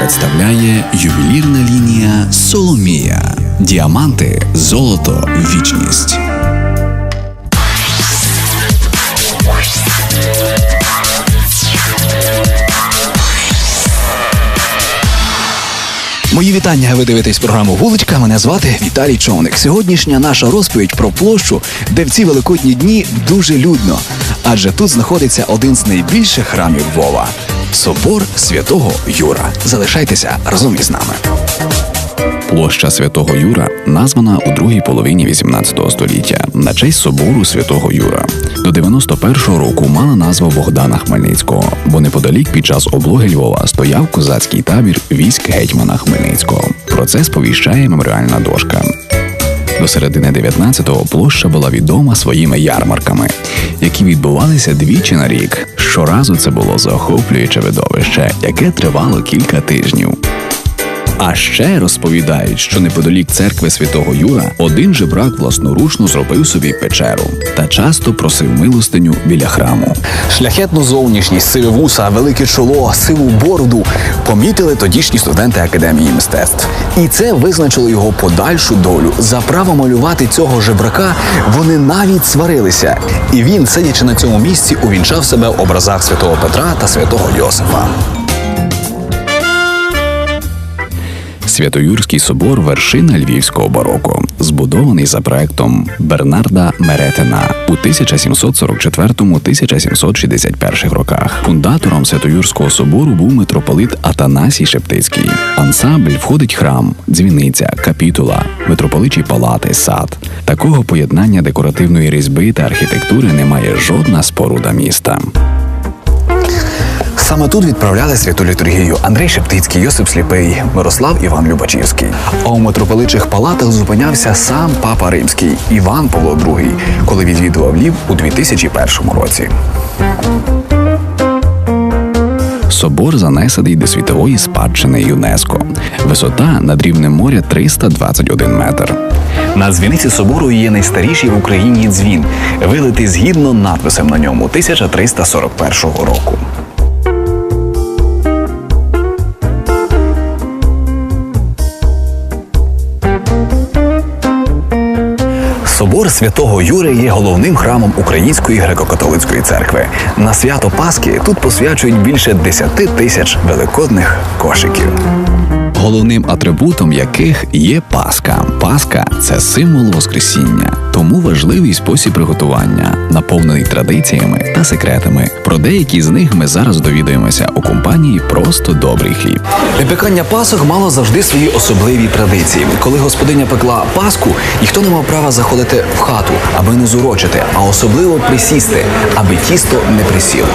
представляє ювелірна лінія Соломія. Діаманти, золото, вічність. Мої вітання. Ви дивитесь програму Вуличка. Мене звати Віталій Човник. Сьогоднішня наша розповідь про площу, де в ці великодні дні дуже людно. Адже тут знаходиться один з найбільших храмів Львова собор святого Юра. Залишайтеся разом із нами. Площа Святого Юра названа у другій половині 18 століття на честь собору Святого Юра. До 91-го року мала назву Богдана Хмельницького, бо неподалік під час облоги Львова стояв козацький табір військ гетьмана Хмельницького. Про це сповіщає меморіальна дошка. До середини 19-го площа була відома своїми ярмарками, які відбувалися двічі на рік. Щоразу це було захоплююче видовище, яке тривало кілька тижнів. А ще розповідають, що неподалік церкви святого Юра один жебрак власноручно зробив собі печеру та часто просив милостиню біля храму. Шляхетну зовнішність, сиве вуса, велике чоло, сиву бороду помітили тодішні студенти академії мистецтв, і це визначило його подальшу долю. За право малювати цього жебрака вони навіть сварилися, і він, сидячи на цьому місці, увінчав себе в образах святого Петра та святого Йосифа. Святоюрський собор вершина львівського бароко, збудований за проектом Бернарда Меретина у 1744-1761 роках. Фундатором Святоюрського собору був митрополит Атанасій Шептицький. Ансамбль входить храм, дзвіниця, капітула, митрополичі палати, сад. Такого поєднання декоративної різьби та архітектури немає жодна споруда міста. Саме тут відправляли святу літургію Андрій Шептицький, Йосип Сліпий, Мирослав Іван Любачівський. А у митрополичих палатах зупинявся сам папа Римський Іван Павло II, коли відвідував Лів у 2001 році. Собор занесений до світової спадщини ЮНЕСКО. Висота над рівнем моря 321 метр. На дзвіниці собору є найстаріший в Україні дзвін, вилитий згідно надписом на ньому 1341 року. Святого Юрія є головним храмом Української греко-католицької церкви. На свято Пасхи тут посвячують більше 10 тисяч великодних кошиків. Головним атрибутом яких є Пасха. Пасха це символ Воскресіння, тому важливий спосіб приготування, наповнений традиціями та секретами. Про деякі з них ми зараз довідаємося у компанії Просто добрий хліб. Випікання пасок мало завжди свої особливі традиції. Коли господиня пекла паску, ніхто не мав права заходити в хату, аби не зурочити, а особливо присісти, аби тісто не присіло.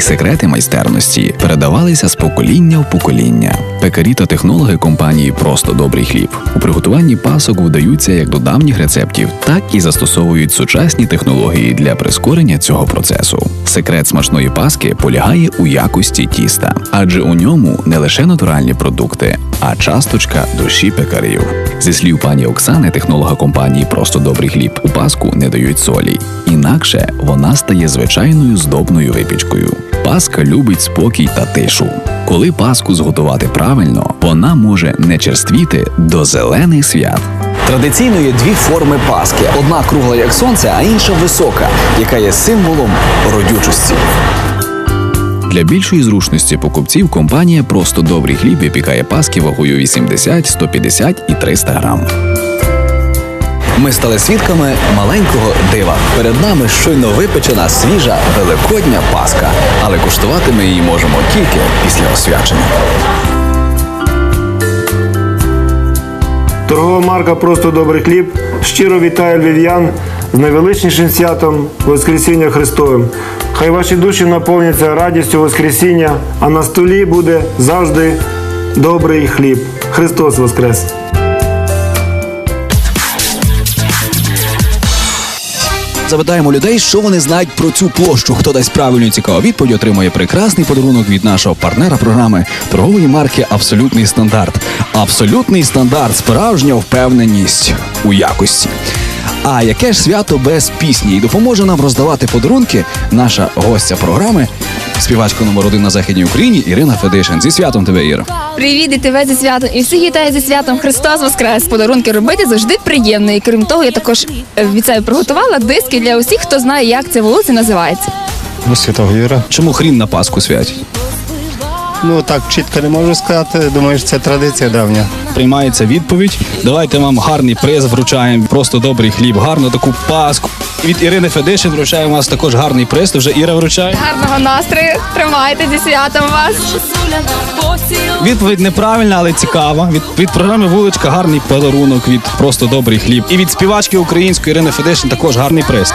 Секрети майстерності передавалися з покоління в покоління. Пекарі та технологи компанії Просто добрий хліб у приготуванні пасок вдаються як до давніх рецептів, так і застосовують сучасні технології для прискорення цього процесу. Секрет смачної паски полягає у якості тіста, адже у ньому не лише натуральні продукти, а часточка душі пекарів. Зі слів пані Оксани, технолога компанії Просто добрий хліб у паску не дають солі, інакше вона стає звичайною здобною випічкою. Паска любить спокій та тишу. Коли паску зготувати правильно, вона може не черствіти до зелених свят. Традиційно є дві форми паски: одна кругла як сонце, а інша висока, яка є символом родючості. Для більшої зручності покупців компанія просто добрий хліб випікає паски вагою 80, 150 і 300 грам. Ми стали свідками маленького дива. Перед нами щойно випечена свіжа великодня паска, але куштувати ми її можемо тільки після освячення. Торгова марка Просто добрий хліб щиро вітає львів'ян з найвеличнішим святом Воскресіння Христовим. Хай ваші душі наповняться радістю Воскресіння, а на столі буде завжди добрий хліб. Христос Воскрес! Запитаємо людей, що вони знають про цю площу. Хто дасть правильну цікаву відповідь, отримує прекрасний подарунок від нашого партнера програми торгової марки Абсолютний стандарт. Абсолютний стандарт справжня впевненість у якості. А яке ж свято без пісні? І допоможе нам роздавати подарунки наша гостя програми співачка номер один на західній Україні Ірина Федишин. Зі святом тебе, Іра. Привіт і тебе зі святом. І всіх вітаю зі святом Христос Воскрес. Подарунки робити завжди приємно. І крім того, я також від себе приготувала диски для усіх, хто знає, як ця вулиця називається. Ну, Святого Юра. Чому хрін на Пасху святять? Ну так чітко не можу сказати. Думаю, що це традиція давня. Приймається відповідь. Давайте вам гарний приз вручаємо. Просто добрий хліб, гарну таку паску. Від Ірини Федишин вручаємо вас також гарний приз. Вже Іра вручає. Гарного настрою. Тримайте зі святом вас. Відповідь неправильна, але цікава. Від, від програми Вуличка гарний подарунок, від просто добрий хліб. І від співачки української Ірини Федишин також гарний приз.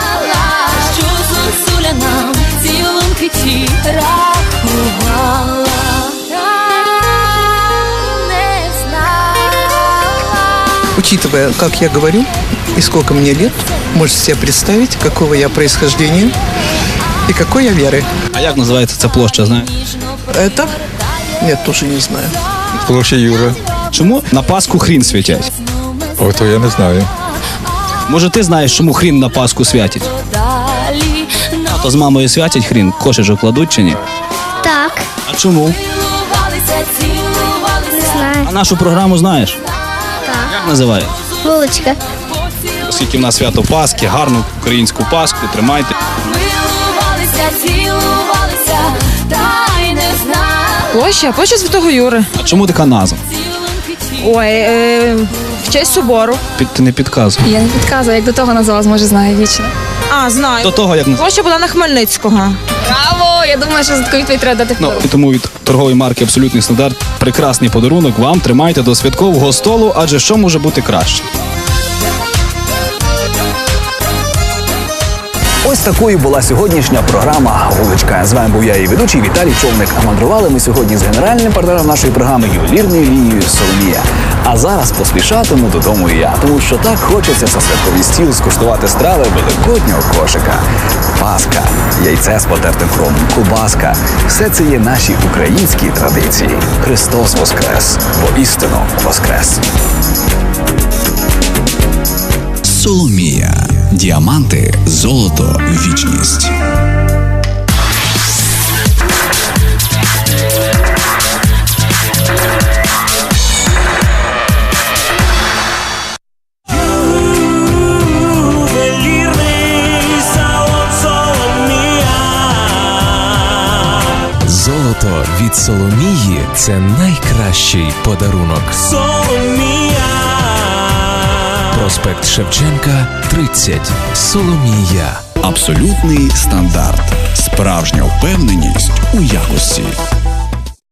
Учитывая, как я говорю и сколько мне лет, можете себе представить, какого я происхождения и какой я веры. А як називається ця площа? Знаєш? Это? Нет, тоже не знаю. Площа Юра. Чому на Пасху хрін святять? О, я не знаю. Може, ти знаєш, чому хрін на Пасху святять? Далі А то з мамою святять хрін, кошечок кладуть чи ні? Так, А чому? знаю. А нашу програму знаєш? Як називає? Вуличка. Оскільки в нас свято Пасхи, гарну українську Пасху, тримайте. милувалися, цілувалися, та й не знала. Площа, площа Святого Юри. А чому така назва? Ой, е, в честь собору. Під, ти не підказуй. Я не підказую, як до того називалась, може знає вічно. А, знаю. До того, як називає. Площа Богдана Хмельницького. Браво! Я думаю, що за таку відповідь треба дати Ну, і тому від торгової марки Абсолютний стандарт прекрасний подарунок вам тримайте до святкового столу, адже що може бути краще? Ось такою була сьогоднішня програма Вуличка. З вами був я і ведучий Віталій Човник. А мандрували ми сьогодні з генеральним партнером нашої програми ювелірною лінією Соломія. А зараз поспішатиму додому і я, тому що так хочеться за святковий стіл скуштувати страви великоднього кошика. Паска, яйце з потертим хромом, кубаска. Все це є наші українські традиції. Христос Воскрес, бо істину Воскрес. Соломія. Діаманти, золото, вічність. Золото від Соломії це найкращий подарунок. Соломія. Проспект Шевченка, 30. Соломія. Абсолютний стандарт. Справжня впевненість у якості.